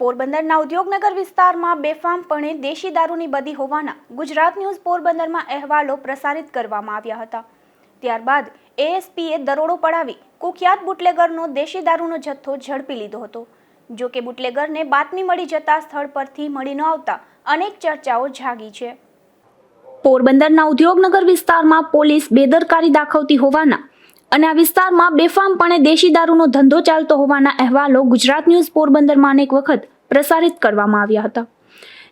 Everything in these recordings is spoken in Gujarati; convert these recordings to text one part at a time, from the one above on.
પોરબંદરના ઉદ્યોગનગર વિસ્તારમાં બેફામપણે દેશી દારૂની બદી હોવાના ગુજરાત ન્યૂઝ પોરબંદરમાં અહેવાલો પ્રસારિત કરવામાં આવ્યા હતા. ત્યારબાદ એએસપીએ દરોડો પડાવી કુખ્યાત બુટલેગરનો દેશી દારૂનો જથ્થો ઝડપી લીધો હતો. જો કે બુટલેગરને બાતમી મળી જતા સ્થળ પરથી મળી ન આવતા અનેક ચર્ચાઓ જાગી છે. પોરબંદરના ઉદ્યોગનગર વિસ્તારમાં પોલીસ બેદરકારી દાખવતી હોવાના અને આ વિસ્તારમાં બેફામપણે દેશી દારૂનો ધંધો ચાલતો હોવાના અહેવાલો ગુજરાત ન્યૂઝ પોરબંદરમાં અનેક વખત પ્રસારિત કરવામાં આવ્યા હતા.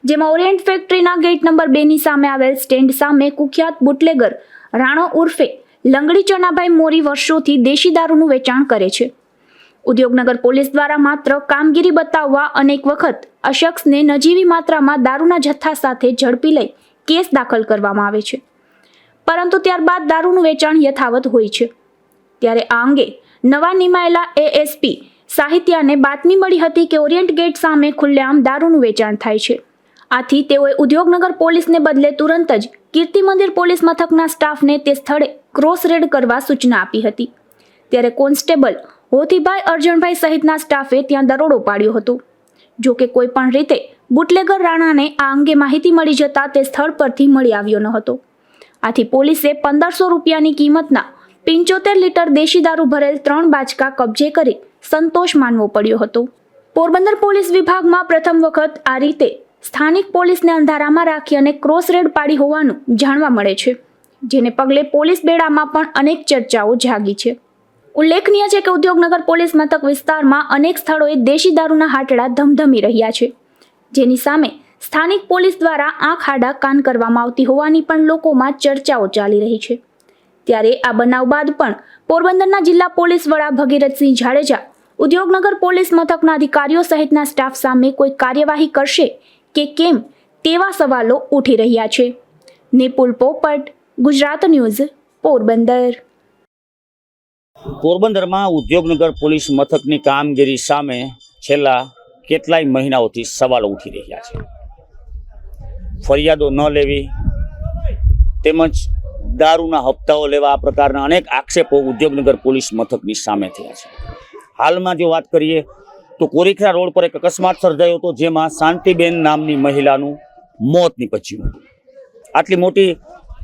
જેમાં ઓરિયન્ટ ફેક્ટરીના ગેટ નંબર બેની સામે આવેલ સ્ટેન્ડ સામે કુખ્યાત બુટલેગર રાણો ઉર્ફે લંગડી ચણાભાઈ મોરી વર્ષોથી દેશી દારૂનું વેચાણ કરે છે. ઉદ્યોગનગર પોલીસ દ્વારા માત્ર કામગીરી બતાવવા અનેક વખત આ શખ્સને નજીવી માત્રામાં દારૂના જથ્થા સાથે ઝડપી લઈ કેસ દાખલ કરવામાં આવે છે. પરંતુ ત્યારબાદ દારૂનું વેચાણ યથાવત હોય છે. ત્યારે આ અંગે નવા નિમાયેલા એએસપી સાહિત્યાને બાતમી મળી હતી કે ઓરિયન્ટ ગેટ સામે ખુલ્લેઆમ દારૂનું વેચાણ થાય છે. આથી તેઓએ ઉદ્યોગનગર પોલીસને બદલે તુરંત જ કીર્તિ મંદિર પોલીસ મથકના સ્ટાફને તે સ્થળે ક્રોસ રેડ કરવા સૂચના આપી હતી. ત્યારે કોન્સ્ટેબલ હોથીભાઈ અર્જણભાઈ સહિતના સ્ટાફે ત્યાં દરોડો પાડ્યો હતો. જો કે કોઈ પણ રીતે બુટલેગર રાણાને આ અંગે માહિતી મળી જતા તે સ્થળ પરથી મળી આવ્યો ન હતો. આથી પોલીસે પંદરસો રૂપિયાની કિંમતના પંચોતેર લીટર દેશી દારૂ ભરેલ ત્રણ બાચકા કબજે કરી સંતોષ માનવો પડ્યો હતો. પોરબંદર પોલીસ વિભાગમાં પ્રથમ વખત આ રીતે સ્થાનિક પોલીસને અંધારામાં રાખી અને ક્રોસ રેડ પાડી હોવાનું જાણવા મળે છે, જેને પગલે પોલીસ બેડામાં પણ અનેક ચર્ચાઓ જાગી છે. ઉલ્લેખનીય છે કે ઉદ્યોગનગર પોલીસ મથક વિસ્તારમાં અનેક સ્થળોએ દેશી દારૂના હાટડા ધમધમી રહ્યા છે, જેની સામે સ્થાનિક પોલીસ દ્વારા આંખ હાડા કાન કરવામાં આવતી હોવાની પણ લોકોમાં ચર્ચાઓ ચાલી રહી છે. ત્યારે આ બનાવ બાદ પણ પોરબંદરના જિલ્લા પોલીસ વડા ભગીરથસિંહ જાડેજા, ઉદ્યોગનગર પોલીસ મથકના અધિકારીઓ સહિતના સ્ટાફ સામે કોઈ કાર્યવાહી કરશે કે કેમ તેવા સવાલો ઉઠી રહ્યા છે. નિપુલ પોપટ, ગુજરાત ન્યૂઝ, પોરબંદર. પોરબંદરમાં ઉદ્યોગનગર પોલીસ મથકની કામગીરી સામે છેલ્લા કેટલાય મહિનાઓથી સવાલો ઉઠી રહ્યા છે. ફરિયાદો ન લેવી તેમજ દારૂના હપ્તાઓ લેવા આ પ્રકારના અનેક આક્ષેપો ઉદ્યોગનગર પોલીસ મથકની સામે થયા છે. હાલમાં જો વાત કરીએ તો કોરીખરા રોડ પર એક અકસ્માત સર્જાયો હતો જેમાં શાંતિબેન નામની મહિલાનું મોત નીપજ્યું આટલી મોટી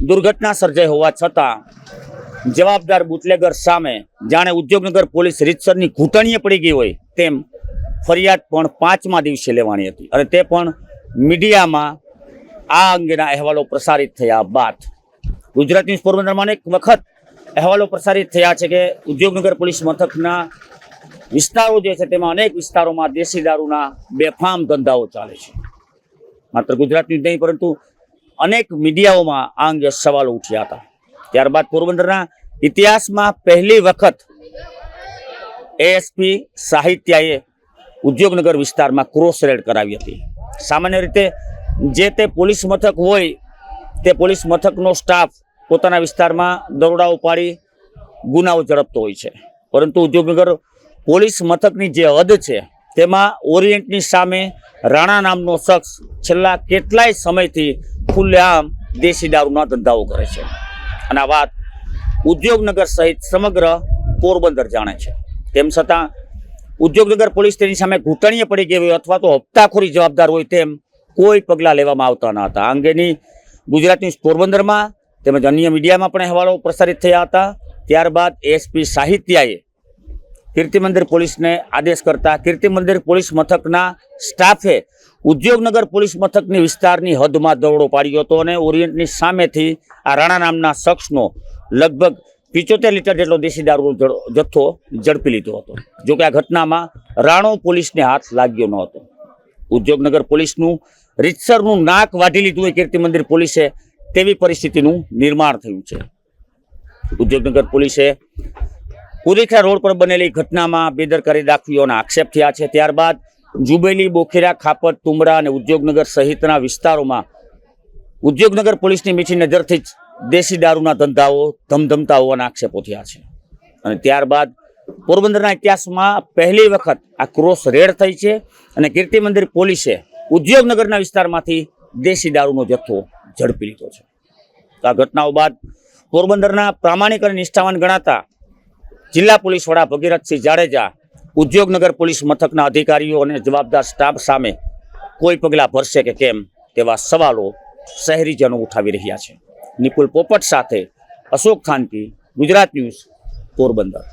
દુર્ઘટના સર્જાઈ હોવા છતાં જવાબદાર બુટલેગર સામે જાણે ઉદ્યોગનગર પોલીસ રીતસરની ઘૂંટણીએ પડી ગઈ હોય તેમ ફરિયાદ પણ પાંચમા દિવસે લેવાની હતી અને તે પણ મીડિયામાં આ અંગેના અહેવાલો પ્રસારિત થયા બાદ ગુજરાત ન્યૂઝ પોરબંદરમાં અનેક વખત અહેવાલો પ્રસારિત થયા છે કે ઉદ્યોગનગર પોલીસ મથકના વિસ્તારો જે છે તેમાં અનેક વિસ્તારોમાં દેશી દારૂના બેફામ ધંધાઓ ચાલે છે. માત્ર ગુજરાત ન્યૂઝ નહીં, પરંતુ અનેક મીડિયાઓમાં આ અંગે સવાલો ઉઠ્યા હતા. ત્યારબાદ પોરબંદરના ઇતિહાસમાં પહેલી વખત એએસપી સાહિત્યાએ ઉદ્યોગનગર વિસ્તારમાં ક્રોસ રેડ કરાવી હતી. સામાન્ય રીતે જે તે પોલીસ મથક હોય તે પોલીસ મથકનો સ્ટાફ પોતાના વિસ્તારમાં દરોડા ઉપાડી ગુનાઓ ઝડપતો હોય છે. પરંતુ ઉદ્યોગનગર પોલીસ મથકની જે હદ છે, તેમાં ઓરિયન્ટની સામે રાણા નામનો શખ્સ છેલ્લા કેટલાય સમયથી ખુલ્લેઆમ દેશી દારૂના ધંધાઓ કરે છે. અને આ વાત ઉદ્યોગનગર સહિત સમગ્ર પોરબંદર જાણે છે. તેમ છતાં ઉદ્યોગનગર પોલીસ તેની સામે ઘૂંટણીએ પડી ગઈ હોય અથવા તો હપ્તાખોરી જવાબદાર હોય તેમ કોઈ પગલાં લેવામાં આવતા ન હતા. આ અંગેની ગુજરાતની પોરબંદરમાં તેમજ અન્ય મીડિયામાં પણ અહેવાલો પ્રસારિત થયા હતા. ત્યારબાદ એસપી સાહિત્યાએ કીર્તિ મંદિર પોલીસને આદેશ કરતા કીર્તિ મંદિર પોલીસ મથકના સ્ટાફે ઉદ્યોગનગર પોલીસ મથકની વિસ્તારની હદમાં દરોડો પાડ્યો હતો અને ઓરિયન્ટની સામેથી આ રાણા નામના શખ્સનો લગભગ પિચોતેર લીટર જેટલો દેશી દારૂનો જથ્થો ઝડપી લીધો હતો. જોકે આ ઘટનામાં રાણો પોલીસને હાથ લાગ્યો ન હતો. ઉદ્યોગનગર પોલીસનું રીતસરનું નાક વાઢી લીધું હોય કીર્તિ મંદિર પોલીસે તેવી પરિસ્થિતિનું નિર્માણ થયું છે. ઉદ્યોગનગર પોલીસે પુરીખરા રોડ પર બનેલી ઘટનામાં બેદરકારી દાખવીઓના આક્ષેપ થયા છે. ત્યારબાદ જુબેલી, બોખેરા ખાપત તુમડા અને ઉદ્યોગનગર સહિતના વિસ્તારોમાં ઉદ્યોગનગર પોલીસની મીઠી નજરથી જ દેશી દારૂના ધંધાઓ ધમધમતા હોવાના આક્ષેપો થયા છે. અને ત્યારબાદ પોરબંદરના ઇતિહાસમાં પહેલી વખત આ ક્રોસ રેડ થઈ છે અને કીર્તિ મંદિર પોલીસે ઉદ્યોગનગરના વિસ્તારમાંથી દેશી દારૂનો જથ્થો ઝડપી લીધો છે. આ ઘટનાઓ બાદ પોરબંદરના પ્રામાણિક અને નિષ્ઠાવાન ગણાતા જિલ્લા પોલીસ વડા ભગીરથસિંહ જાડેજા, ઉદ્યોગનગર પોલીસ મથકના અધિકારીઓ અને જવાબદાર સ્ટાફ સામે કોઈ પગલાં ભરશે કે કેમ તેવા સવાલો શહેરીજનો ઉઠાવી રહ્યા છે. નિપુલ પોપટ સાથે અશોક ખાનકી ગુજરાત ન્યૂઝ, પોરબંદર.